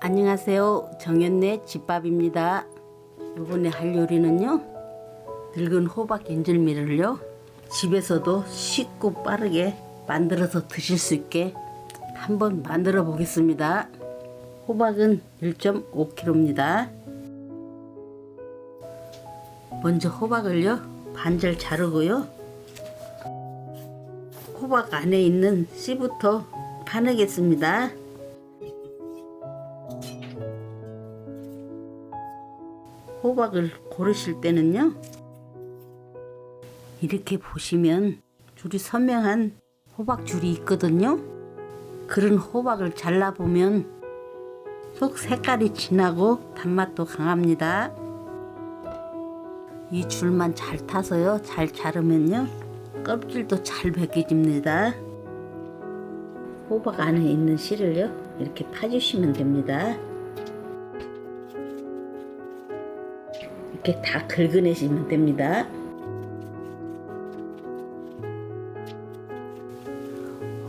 안녕하세요. 정연네 집밥입니다. 이번에 할 요리는요. 늙은 호박 인절미를요. 집에서도 쉽고 빠르게 만들어서 드실 수 있게 한번 만들어 보겠습니다. 호박은 1.5kg입니다. 먼저 호박을요. 반절 자르고요. 호박 안에 있는 씨부터 파내겠습니다. 호박을 고르실 때는요. 이렇게 보시면 줄이 선명한 호박 줄이 있거든요. 그런 호박을 잘라보면 속 색깔이 진하고 단맛도 강합니다. 이 줄만 잘 타서요. 잘 자르면요. 껍질도 잘 벗겨집니다. 호박 안에 있는 씨를요. 이렇게 파주시면 됩니다. 이렇게 다 긁어내시면 됩니다.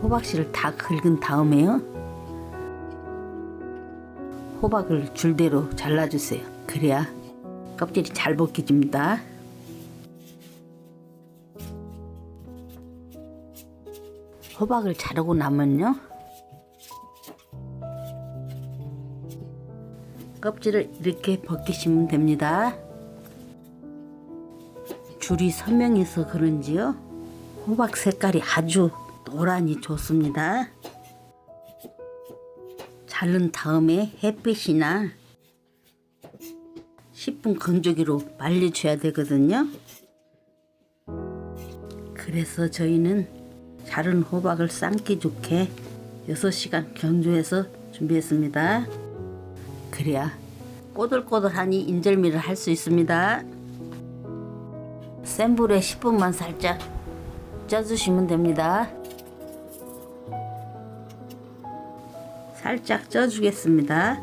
호박씨를 다 긁은 다음에요. 호박을 줄대로 잘라주세요. 그래야 껍질이 잘 벗겨집니다. 호박을 자르고 나면요. 껍질을 이렇게 벗기시면 됩니다. 줄이 선명해서 그런지요. 호박 색깔이 아주 노란이 좋습니다. 자른 다음에 햇빛이나 10분 건조기로 말려줘야 되거든요. 그래서 저희는 자른 호박을 삶기 좋게 6시간 건조해서 준비했습니다. 그래야 꼬들꼬들하니 인절미를 할 수 있습니다. 센 불에 10분만 살짝 쪄주시면 됩니다. 살짝 쪄주겠습니다.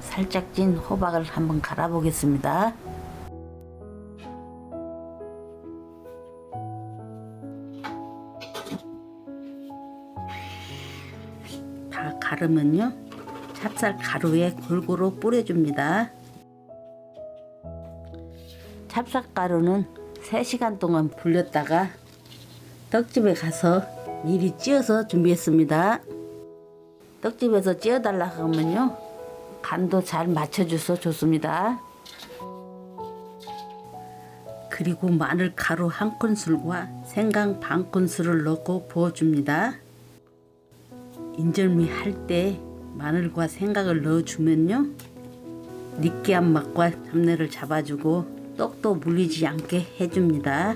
살짝 찐 호박을 한번 갈아 보겠습니다. 다 갈으면요. 찹쌀 가루에 골고루 뿌려줍니다. 찹쌀 가루는 3시간 동안 불렸다가 떡집에 가서 미리 찧어서 준비했습니다. 떡집에서 찧어달라고 하면요. 간도 잘 맞춰줘서 좋습니다. 그리고 마늘 가루 한 큰술과 생강 반 큰술을 넣고 부어줍니다. 인절미 할 때 마늘과 생강을 넣어주면요. 느끼한 맛과 잡내를 잡아주고 떡도 물리지 않게 해줍니다.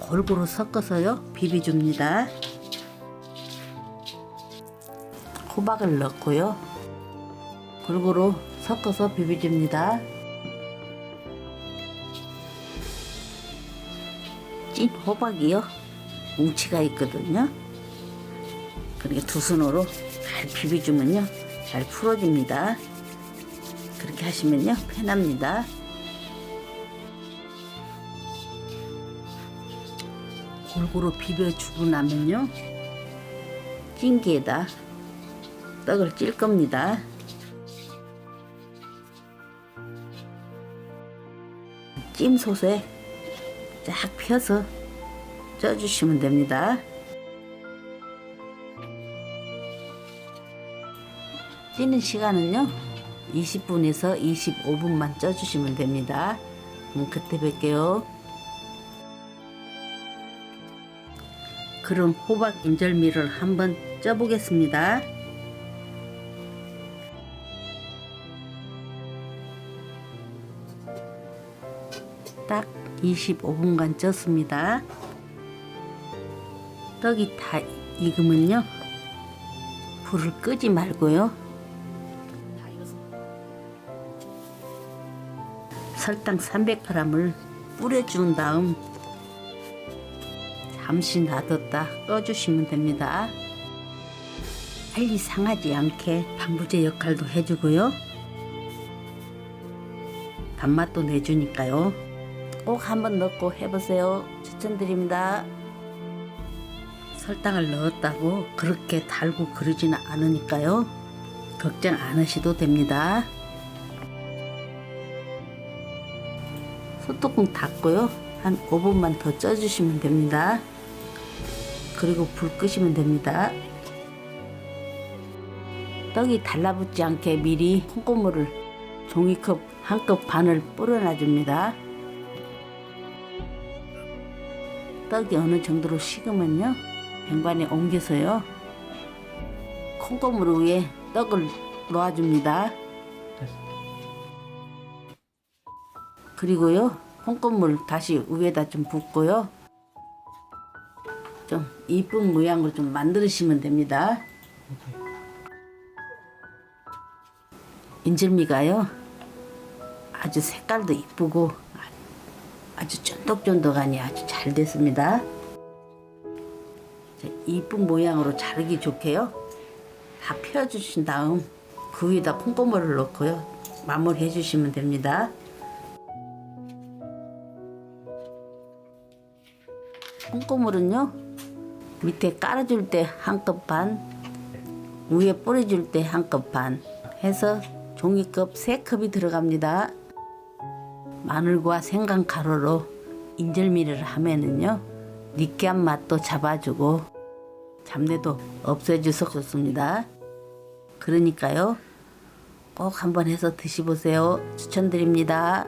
골고루 섞어서요 비벼줍니다. 호박을 넣고요. 골고루 섞어서 비벼줍니다. 찐 호박이요. 뭉치가 있거든요. 그렇게 두 손으로 잘 비벼주면요. 잘 풀어집니다. 그렇게 하시면요. 편합니다. 골고루 비벼주고 나면요. 찐기에다 떡을 찔 겁니다. 찜솥에 쫙 펴서 쪄주시면 됩니다. 찌는 시간은요 20분에서 25분만 쪄주시면 됩니다. 그럼 그때 뵐게요. 그럼 호박 인절미를 한번 쪄보겠습니다. 딱 25분간 쪘습니다. 떡이 다 익으면요. 불을 끄지 말고요. 설탕 300g을 뿌려준 다음 잠시 놔뒀다 꺼주시면 됩니다. 빨리 상하지 않게 방부제 역할도 해주고요. 단맛도 내주니까요. 꼭 한번 넣고 해보세요. 추천드립니다. 설탕을 넣었다고 그렇게 달고 그러지는 않으니까요. 걱정 안 하셔도 됩니다. 소뚜껑 닫고요. 한 5분만 더 쪄주시면 됩니다. 그리고 불 끄시면 됩니다. 떡이 달라붙지 않게 미리 콩고물을 종이컵 한 컵 반을 뿌려놔 줍니다. 떡이 어느 정도로 식으면요. 뱅반에 옮겨서요. 콩고물 위에 떡을 놓아줍니다. 그리고요. 콩고물 다시 위에다 좀 붓고요. 좀 이쁜 모양으로 좀 만드시면 됩니다. 인절미가요. 아주 색깔도 이쁘고 아주 쫀득쫀득하니 아주 잘 됐습니다. 자, 이쁜 모양으로 자르기 좋게요. 다 펴주신 다음 그 위에다 콩고물을 넣고요. 마무리해 주시면 됩니다. 콩고물은요. 밑에 깔아줄 때 한 컵 반, 위에 뿌려줄 때 한 컵 반 해서 종이컵 세 컵이 들어갑니다. 마늘과 생강 가루로 인절미를 하면은요 느끼한 맛도 잡아주고 잡내도 없애줘서 좋습니다. 그러니까요 꼭 한번 해서 드셔보세요. 추천드립니다.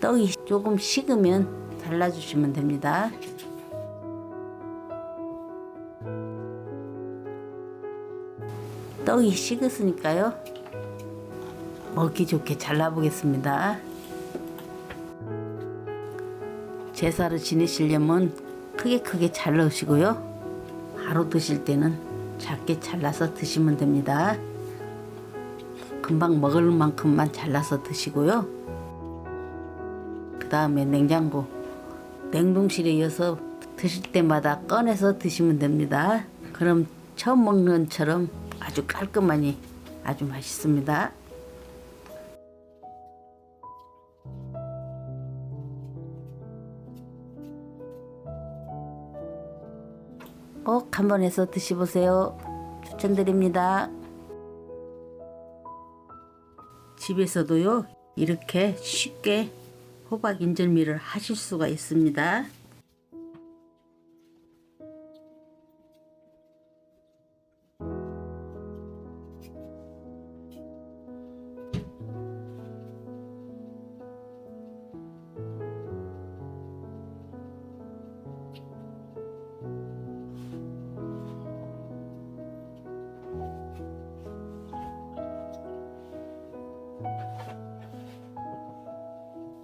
떡이 조금 식으면 잘라주시면 됩니다. 떡이 식었으니까요. 먹기 좋게 잘라보겠습니다. 제사를 지내시려면 크게 크게 잘 넣으시고요. 바로 드실 때는 작게 잘라서 드시면 됩니다. 금방 먹을 만큼만 잘라서 드시고요. 그 다음에 냉장고, 냉동실에 이어서 드실 때마다 꺼내서 드시면 됩니다. 그럼 처음 먹는 것처럼 아주 깔끔하니 아주 맛있습니다. 꼭 한번 해서 드셔보세요. 추천드립니다. 집에서도요, 이렇게 쉽게 호박 인절미를 하실 수가 있습니다.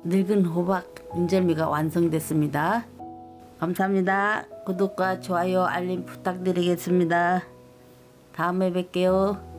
늙은 호박 인절미가 완성됐습니다. 감사합니다. 구독과 좋아요, 알림 부탁드리겠습니다. 다음에 뵐게요.